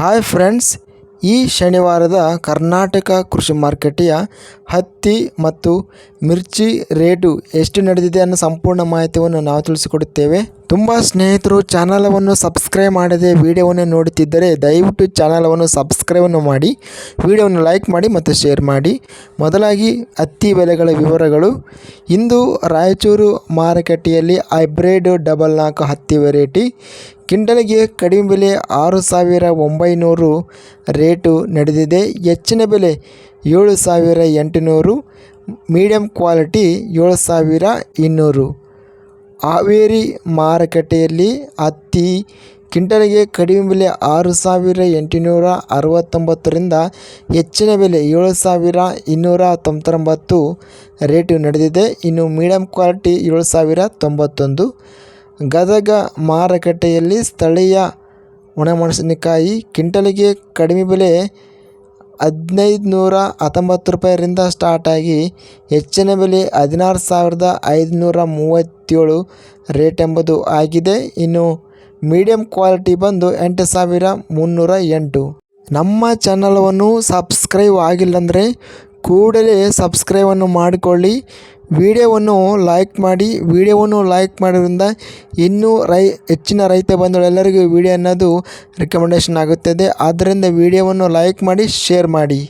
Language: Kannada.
ಹಾಯ್ ಫ್ರೆಂಡ್ಸ್ ಈ ಶನಿವಾರದ ಕರ್ನಾಟಕ ಕೃಷಿ ಮಾರುಕಟ್ಟೆಯ ಹತ್ತಿ ಮತ್ತು ಮಿರ್ಚಿ ರೇಟು ಎಷ್ಟು ನಡೆದಿದೆ ಅನ್ನೋ ಸಂಪೂರ್ಣ ಮಾಹಿತಿಯನ್ನು ನಾವು ತಿಳಿಸಿಕೊಡುತ್ತೇವೆ. ತುಂಬ ಸ್ನೇಹಿತರು, ಚಾನಲವನ್ನು ಸಬ್ಸ್ಕ್ರೈಬ್ ಮಾಡದೆ ವಿಡಿಯೋವನ್ನು ನೋಡುತ್ತಿದ್ದರೆ ದಯವಿಟ್ಟು ಚಾನಲವನ್ನು ಸಬ್ಸ್ಕ್ರೈಬನ್ನು ಮಾಡಿ, ವಿಡಿಯೋವನ್ನು ಲೈಕ್ ಮಾಡಿ ಮತ್ತು ಶೇರ್ ಮಾಡಿ. ಮೊದಲಾಗಿ ಹತ್ತಿ ಬೆಲೆಗಳ ವಿವರಗಳು. ಇಂದು ರಾಯಚೂರು ಮಾರುಕಟ್ಟೆಯಲ್ಲಿ ಹೈಬ್ರಿಡ್ ಡಬಲ್ ನಾಲ್ಕು ಹತ್ತಿ ವೆರೈಟಿ ಕ್ವಿಂಟಲ್ಗೆ ಕಡಿಮೆ ಬೆಲೆ ಆರು ಸಾವಿರ ಒಂಬೈನೂರು ರೇಟು ನಡೆದಿದೆ. ಹೆಚ್ಚಿನ ಬೆಲೆ ಏಳು ಸಾವಿರ ಎಂಟುನೂರು, ಮೀಡಿಯಂ ಕ್ವಾಲಿಟಿ ಏಳು ಸಾವಿರ ಇನ್ನೂರು. ಹಾವೇರಿ ಮಾರುಕಟ್ಟೆಯಲ್ಲಿ ಹತ್ತಿ ಕ್ವಿಂಟಲ್ಗೆ ಕಡಿಮೆ ಬೆಲೆ ಆರು ಸಾವಿರ ಎಂಟುನೂರ ಅರವತ್ತೊಂಬತ್ತರಿಂದ ಹೆಚ್ಚಿನ ಬೆಲೆ ಏಳು ಸಾವಿರ ಇನ್ನೂರ ತೊಂಬತ್ತೊಂಬತ್ತು ರೇಟು ನಡೆದಿದೆ. ಇನ್ನು ಮೀಡಿಯಂ ಕ್ವಾಲಿಟಿ ಏಳು ಸಾವಿರ ತೊಂಬತ್ತೊಂದು. ಗದಗ ಮಾರುಕಟ್ಟೆಯಲ್ಲಿ ಸ್ಥಳೀಯ ಒಣಮೆಣಸಿನಕಾಯಿ ಕ್ವಿಂಟಾಲಿಗೆ ಕಡಿಮೆ ಬೆಲೆ ಹದಿನೈದು ನೂರ ಹತ್ತೊಂಬತ್ತು ರೂಪಾಯಿರಿಂದ ಸ್ಟಾರ್ಟಾಗಿ ಹೆಚ್ಚಿನ ಬೆಲೆ ಹದಿನಾರು ಸಾವಿರದ ಐದುನೂರ ಮೂವತ್ತೇಳು ರೇಟ್ ಎಂಬುದು ಆಗಿದೆ. ಇನ್ನು ಮೀಡಿಯಮ್ ಕ್ವಾಲಿಟಿ ಬಂದು ಎಂಟು ಸಾವಿರ ಮುನ್ನೂರ ಎಂಟು ನಮ್ಮ ಚಾನಲವನ್ನು ಸಬ್ಸ್ಕ್ರೈಬ್ ಆಗಿಲ್ಲಂದರೆ ಕೂಡಲೇ ಸಬ್ಸ್ಕ್ರೈಬನ್ನು ಮಾಡಿಕೊಳ್ಳಿ. ವಿಡಿಯೋವನ್ನು ಲೈಕ್ ಮಾಡಿ, ವಿಡಿಯೋವನ್ನು ಲೈಕ್ ಮಾಡೋದ್ರಿಂದ ಇನ್ನೂ ರೈ, ಹೆಚ್ಚಿನ ರೈತ ಬಂಧುಗಳೆಲ್ಲರಿಗೂ ವಿಡಿಯೋ ಅನ್ನೋದು ರಿಕಮೆಂಡೇಷನ್ ಆಗುತ್ತದೆ. ಆದ್ದರಿಂದ ವಿಡಿಯೋವನ್ನು ಲೈಕ್ ಮಾಡಿ ಶೇರ್ ಮಾಡಿ.